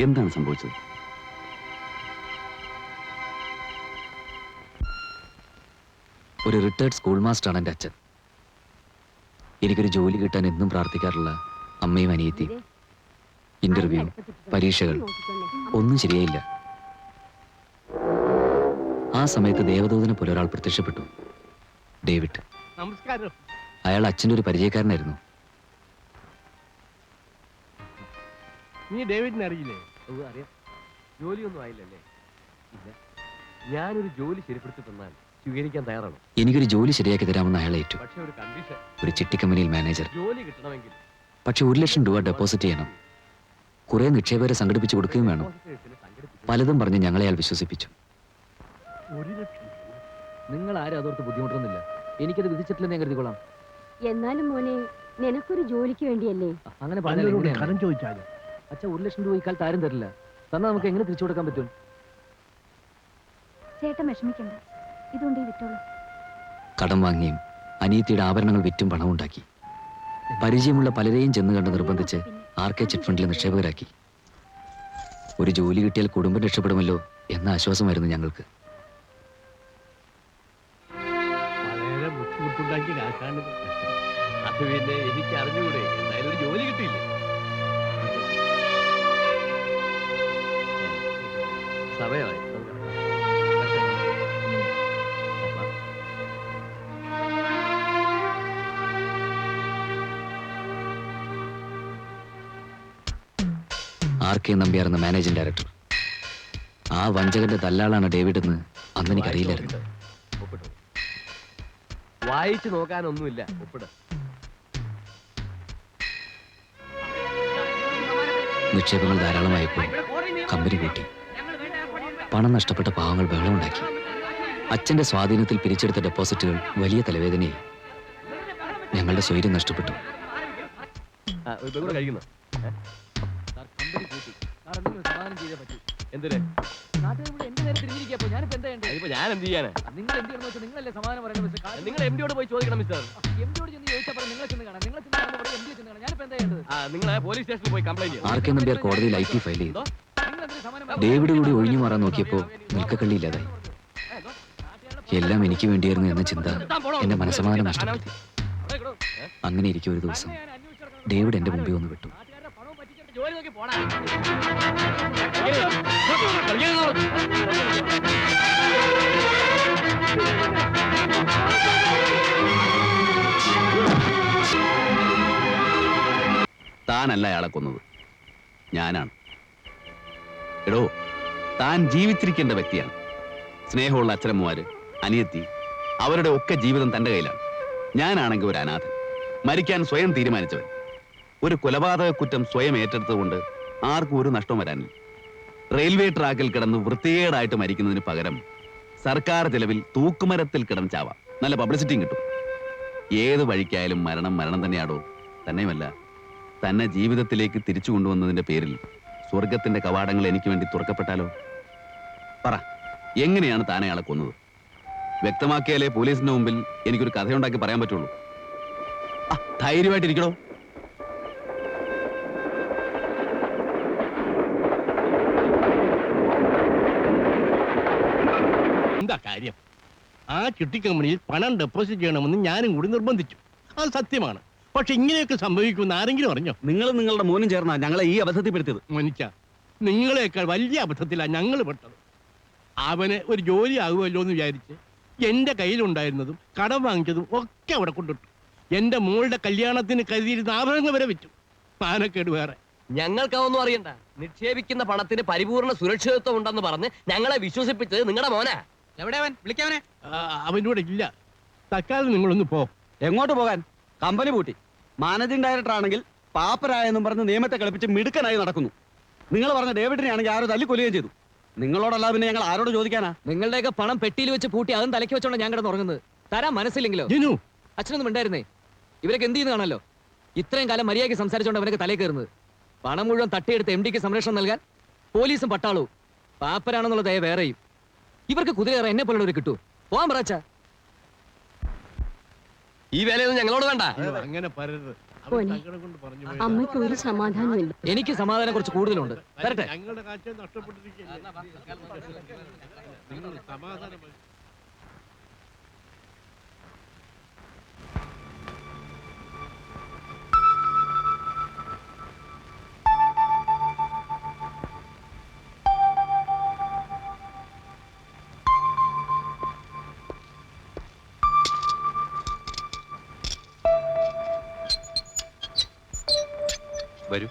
എന്താണ് സംഭവിച്ചത്? ഒരു റിട്ടയർഡ് സ്കൂൾ മാസ്റ്ററാണ് എന്റെ അച്ഛൻ. എനിക്കൊരു ജോലി കിട്ടാൻ എന്നും പ്രാർത്ഥിക്കാറുള്ള അമ്മയും അനിയത്തിയും ഇന്റർവ്യൂ പരീക്ഷകൾ ഒന്നും ശരിയായില്ല. ആ സമയത്ത് ദേവദൂതനെ പോലെ ഒരാൾ പ്രത്യക്ഷപ്പെട്ടു. ഡേവിഡ്. നമസ്കാരം. അയാൾ അച്ഛന്റെ ഒരു പരിചയക്കാരനായിരുന്നു. നീ ഡേവിഡിനെ അറിയില്ലേ? അറിയാം. ജോലിയൊന്നും ആയില്ലല്ലേ? ഇല്ല. ഞാനൊരു ജോലി ശരിപ്പെടുത്തി തന്നാൽ സ്വീകരിക്കാൻ തയ്യാറാണ്? എനിക്കൊരു ജോലി ശരിയാക്കി തരാമെന്ന് അയാൾ ഏറ്റു. പക്ഷെ ഒരു കണ്ടീഷൻ ഒരു ചിട്ടി കമ്പനിയിൽ മാനേജർ ജോലി കിട്ടണമെങ്കിൽ പക്ഷെ ഒരു ലക്ഷം രൂപ ഡെപ്പോസിറ്റ് ചെയ്യണം. കുറെ നിക്ഷേപകരെ സംഘടിപ്പിച്ചു കൊടുക്കുകയും വേണം. സംഘടിപ്പിച്ച് പലതും പറഞ്ഞ് ഞങ്ങളെ അയാൾ വിശ്വസിപ്പിച്ചു. ഒരു ലക്ഷം നിങ്ങൾ ആരും അതോർത്ത് ബുദ്ധിമുട്ടൊന്നുമില്ല എനിക്കത് വിധിച്ചിട്ടില്ലെന്ന് ഞാൻ കരുതിക്കൊള്ളാം എന്നാലും മോനെ നിനക്കൊരു ജോലിക്ക് വേണ്ടിയല്ലേ? അങ്ങനെ പറഞ്ഞു കടം ചോദിച്ചാലും. അച്ഛാ ഒരു ലക്ഷം രൂപ ഇക്കാലത്ത് ആരും തരില്ല. തന്നാൽ നമുക്ക് എങ്ങനെ തിരിച്ചു കൊടുക്കാൻ പറ്റും? ചേട്ടൻ വിഷമിക്കണ്ട. ഇതുകൊണ്ട് ഈ വിറ്റോളൂ. കടം വാങ്ങിയും അനിയത്തിയുടെ ആഭരണങ്ങൾ വിറ്റും പണം ഉണ്ടാക്കി പരിചയമുള്ള പലരെയും ചെന്ന് കണ്ട് നിർബന്ധിച്ച് ആർ കെ ചിറ്റ് ഫണ്ടിൽ നിക്ഷേപകരാക്കി. ഒരു ജോലി കിട്ടിയാൽ കുടുംബം രക്ഷപ്പെടുമല്ലോ എന്ന ആശ്വാസമായിരുന്നു ഞങ്ങൾക്ക്. വളരെ ബുദ്ധിമുട്ടുണ്ടാക്കിയ കാശാണിത് അത് പിന്നെ എനിക്ക് അറിഞ്ഞുകൂടെ എന്തായാലും ഒരു ജോലി കിട്ടിയില്ല? സമയമായി ആർ കെ നമ്പ്യാർ എന്ന മാനേജിംഗ് ഡയറക്ടർ. ആ വഞ്ചകന്റെ തല്ലാളാണ് ഡേവിഡ് എന്ന് അന്ന് എനിക്കറിയില്ലായിരുന്നു അറിയില്ലായിരുന്നു വായിച്ചു നോക്കാനൊന്നുമില്ല. ഒപ്പിട. നിക്ഷേപങ്ങൾ ധാരാളമായപ്പോൾ കമ്പനി കൂട്ടി. പണം നഷ്ടപ്പെട്ട പാവങ്ങൾ ബഹളമുണ്ടാക്കി. അച്ഛന്റെ സ്വാധീനത്തിൽ പിരിച്ചെടുത്ത ഡെപ്പോസിറ്റുകൾ വലിയ തലവേദനയായി. ഞങ്ങളുടെ സ്വൈര്യം നഷ്ടപ്പെട്ടു. എന്ത് നിങ്ങൾ എം പോയി ചോദിക്കണം മിസ്റ്റർ. ആ നിങ്ങൾ പോലീസ് സ്റ്റേഷനിൽ പോയി കംപ്ലൈന്റ് ചെയ്യണം. ആർ കെ നമ്പ്യാർ കോടതിയിൽ ഐ ടി ഫയൽ ചെയ്തു. ഡേവിഡ് കൂടി ഒഴിഞ്ഞു മാറാൻ നോക്കിയപ്പോ നിൽക്കക്കള്ളിയില്ലാതായി എല്ലാം എനിക്ക് വേണ്ടിയായിരുന്നു എന്ന ചിന്ത എന്റെ മനസ്സമാനം നഷ്ടപ്പെടുത്തി. അങ്ങനെ ഇരിക്കും ഒരു ദിവസം ഡേവിഡ് എന്റെ മുമ്പിൽ വന്ന് വിട്ടു. താനല്ല അയാളെ കൊന്നത്. ഞാനാണ്. എടോ താൻ ജീവിച്ചിരിക്കേണ്ട വ്യക്തിയാണ്. സ്നേഹമുള്ള അച്ഛനമ്മമാര് അനിയത്തി അവരുടെ ഒക്കെ ജീവിതം തന്റെ കയ്യിലാണ്. ഞാനാണെങ്കിൽ ഒരു അനാഥൻ. മരിക്കാൻ സ്വയം തീരുമാനിച്ചവൻ. ഒരു കൊലപാതക കുറ്റം സ്വയം ഏറ്റെടുത്തുകൊണ്ട് ആർക്കും ഒരു നഷ്ടം വരാനില്ല. റെയിൽവേ ട്രാക്കിൽ കിടന്ന് വൃത്തികേടായിട്ട് മരിക്കുന്നതിന് പകരം സർക്കാർ ചെലവിൽ തൂക്കുമരത്തിൽ കിടന്ന് ചാവാം. നല്ല പബ്ലിസിറ്റിയും കിട്ടും. ഏത് വഴിക്കായാലും മരണം മരണം തന്നെയാടോ? തന്നെയുമല്ല. തന്നെ ജീവിതത്തിലേക്ക് തിരിച്ചു കൊണ്ടുവന്നതിന്റെ പേരിൽ സ്വർഗത്തിന്റെ കവാടങ്ങൾ എനിക്ക് വേണ്ടി തുറക്കപ്പെട്ടാലോ? പറ എങ്ങനെയാണ് താൻ അയാളെ കൊന്നത്? വ്യക്തമാക്കിയാലേ പോലീസിന്റെ മുമ്പിൽ എനിക്കൊരു കഥയുണ്ടാക്കി പറയാൻ പറ്റുള്ളൂ. ധൈര്യമായിട്ടിരിക്കണോ എന്താ കാര്യം? ആ ചിട്ടി കമ്പനിയിൽ പണം ഡെപ്പോസിറ്റ് ചെയ്യണമെന്ന് ഞാനും കൂടി നിർബന്ധിച്ചു. അത് സത്യമാണ്. പക്ഷെ ഇങ്ങനെയൊക്കെ സംഭവിക്കുമെന്ന് ആരെങ്കിലും അറിഞ്ഞോ? നിങ്ങൾ നിങ്ങളുടെ മോനും ചേർന്നാ ഞങ്ങളെ ഈ അബദ്ധത്തിൽപ്പെടുത്തിയത്. മോനിച്ച നിങ്ങളെക്കാൾ വലിയ അബദ്ധത്തിലാണ് ഞങ്ങൾ പെട്ടത്. അവന് ഒരു ജോലി ആകുമല്ലോ എന്ന് വിചാരിച്ച് എന്റെ കയ്യിലുണ്ടായിരുന്നതും കടം വാങ്ങിച്ചതും ഒക്കെ അവിടെ കൊണ്ടിട്ടു. എന്റെ മോളുടെ കല്യാണത്തിന് കരുതിയിരുന്ന ആഭരണങ്ങൾ വരെ വിറ്റു. പാനക്കേട് വേറെ. ഞങ്ങൾക്കതൊന്നും അറിയണ്ട. നിക്ഷേപിക്കുന്ന പണത്തിന് പരിപൂർണ സുരക്ഷിതത്വം ഉണ്ടെന്ന് പറഞ്ഞ് ഞങ്ങളെ വിശ്വസിപ്പിച്ചത് നിങ്ങളുടെ മോനാ. വിളിക്കാവനെ ആ, അവനോട് ഇല്ല. തൽക്കാലം നിങ്ങളൊന്ന് പോ. എങ്ങോട്ട് പോകാൻ? കമ്പനി പൂട്ടി. മാനേജിംഗ് ഡയറക്ടർ ആണെങ്കിൽ പാപ്പരായെന്നും പറഞ്ഞ് നിയമത്തെ കളിപ്പിച്ച് മിടുക്കനായി നടക്കുന്നു. നിങ്ങൾ പറഞ്ഞ ഡേവിഡിനെ ആണെങ്കിൽ ആരോ തല്ലിക്കൊല്ലുകയും ചെയ്തു. നിങ്ങളോടല്ല പിന്നെ ഞങ്ങൾ ആരോട് ചോദിക്കാനാ? നിങ്ങളുടെയൊക്കെ പണം പെട്ടിയിൽ വെച്ച് പൂട്ടി അതും തലയ്ക്ക് വെച്ചോണ്ട് ഞാൻ കിടന്ന് ഉറങ്ങുന്നത്. തരാൻ മനസ്സില്ലെങ്കിലോ? ജിനു. അച്ഛനൊന്നും ഉണ്ടായിരുന്നേ ഇവരൊക്കെ എന്ത് ചെയ്യുന്നതാണല്ലോ ഇത്രയും കാലം മര്യാദയ്ക്ക് സംസാരിച്ചോണ്ട് അവനൊക്കെ തലയിൽ കയറുന്നത്. പണം മുഴുവൻ തട്ടിയെടുത്ത് എം ഡിക്ക് സംരക്ഷണം നൽകാൻ പോലീസും പട്ടാളവും. പാപ്പരാണെന്നുള്ള ദയ വേറെയും. ഇവർക്ക് കുതിരയേറെ എന്നെ പോലുള്ളവർ കിട്ടൂ പോവാൻ പറച്ച ഈ വേലയൊന്നും ഞങ്ങളോട് വേണ്ട. അങ്ങനെ പറയരുത് മോനെ സങ്കടം കൊണ്ട് പറഞ്ഞു അമ്മയ്ക്ക് ഒരു സമാധാനമില്ല. എനിക്ക് സമാധാനം കുറച്ച് കൂടുതലുണ്ട്. തരട്ടെ ഞങ്ങളുടെ കാഴ്ച നഷ്ടപ്പെട്ടിരിക്കുകയല്ലേ? നിങ്ങൾ സമാധാനം വരൂ